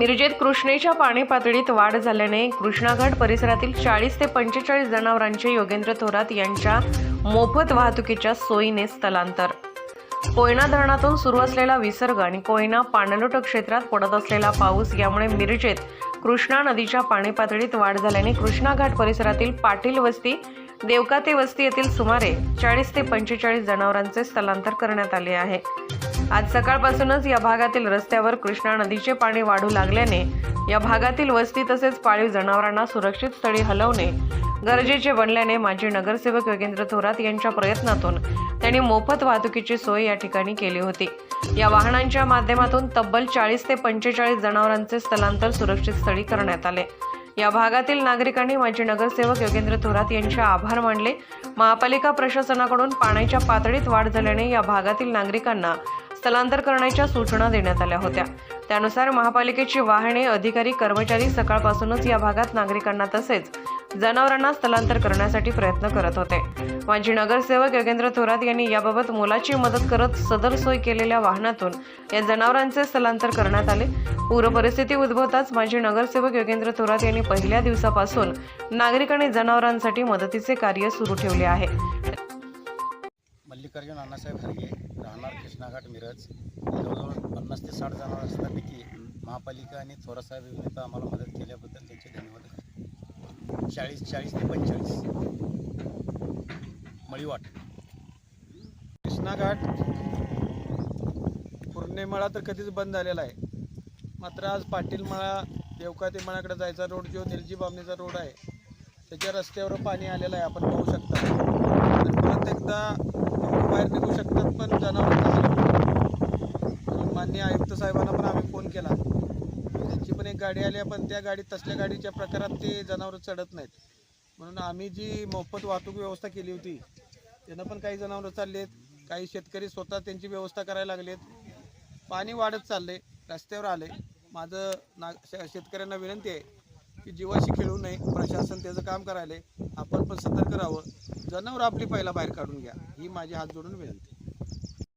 मिरजेत कृष्णेच्या पाणी पातळीत वाढ झाल्याने कृष्णाघाट परिसरातील चाळीस ते पंचेचाळीस जनावरांचे योगेंद्र थोरात यांच्या मोफत वाहतुकीच्या सोयीने स्थलांतर. कोयना धरणातून सुरू असलेला विसर्ग आणि कोयना पाणलोट क्षेत्रात पडत असलेला पाऊस यामुळे मिरजेत कृष्णा नदीच्या पाणी पातळीत वाढ झाल्याने कृष्णाघाट परिसरातील पाटील वस्ती देवकाते वस्ती येथील सुमारे चाळीस ते पंचेचाळीस जनावरांचे स्थलांतर करण्यात आले आहे. आज सकाळपासूनच या भागातील रस्त्यावर कृष्णा नदीचे पाणी वाढू लागल्याने या भागातील वस्ती तसेच पाळीव जनावरांना सुरक्षित स्थळी हलवणे गरजेचे बनल्याने माजी नगरसेवक योगेंद्र थोरात यांच्या प्रयत्नातून त्यांनी मोफत वाहतुकीची सोय या ठिकाणी केली होती. या वाहनांच्या माध्यमातून तब्बल चाळीस ते पंचेचाळीस जनावरांचे स्थलांतर सुरक्षित स्थळी करण्यात आले. या भागातील नागरिकांनी माजी नगरसेवक योगेंद्र थोरात यांचे आभार मानले. महापालिका प्रशासनाकडून पाण्याच्या पातळीत वाढ झाल्याने या भागातील नागरिकांना स्थलांतर करण्याच्या सूचना देण्यात आल्या होत्या. त्यानुसार महापालिकेची वाहने अधिकारी कर्मचारी सकाळपासूनच या भागात नागरिकांना तसेच जनावरांना स्थलांतर करण्यासाठी प्रयत्न करत होते. माजी नगरसेवक योगेंद्र थोरात यांनी याबाबत मोलाची मदत करत सदर सोय केलेल्या वाहनातून या जनावरांचे स्थलांतर करण्यात आले. पूर परिस्थिती उद्भवताच माजी नगरसेवक योगेंद्र थोरात यांनी पहिल्या दिवसापासून नागरिक आणि जनावरांसाठी मदतीचे कार्य सुरू ठेवले आहे. मल्लिकार्जुन अण्णासाहेब हरगे राहणार कृष्णाघाट मिरज. जवळजवळ पन्नास ते साठ जण असल्यापैकी महापालिका आणि थोरासाहेब यांनी आम्हाला मदत केल्याबद्दल त्यांचे धन्यवाद चाळीस चाळीस ते पंचेचाळीस. मळीवाट. कृष्णाघाट पूर्णिमळा तर कधीच बंद झालेला आहे. मात्र आज पाटील मळा देवका मळाकडे जायचा रोड जो निलजी बामणीचा रोड आहे त्याच्या रस्त्यावर पाणी आलेलं आहे. आपण पाहू शकता. प्रत्येकदा बाहेर निघू शकतात पण जनावर माननीय आयुक्त साहेबांना पण आम्ही फोन केला. त्यांची पण एक गाडी आली आहे पण त्या गाडीत तसल्या गाडीच्या प्रकारात ते जनावरं चढत नाहीत. म्हणून आम्ही जी मोफत वाहतूक व्यवस्था केली होती त्यांना पण काही जनावरं चाललेत काही शेतकरी स्वतः त्यांची व्यवस्था करायला लागलेत. पाणी वाढत चालले रस्त्यावर आले माझं ना श- शेतकऱ्यांना विनंती आहे की जीवाशी खेळू नये प्रशासन त्याचं काम करायला आपण पण सतर्क राहावं. जनावर आपली पहिला बाहेर काढून घ्या. ही माझी हात जोडून विनंती.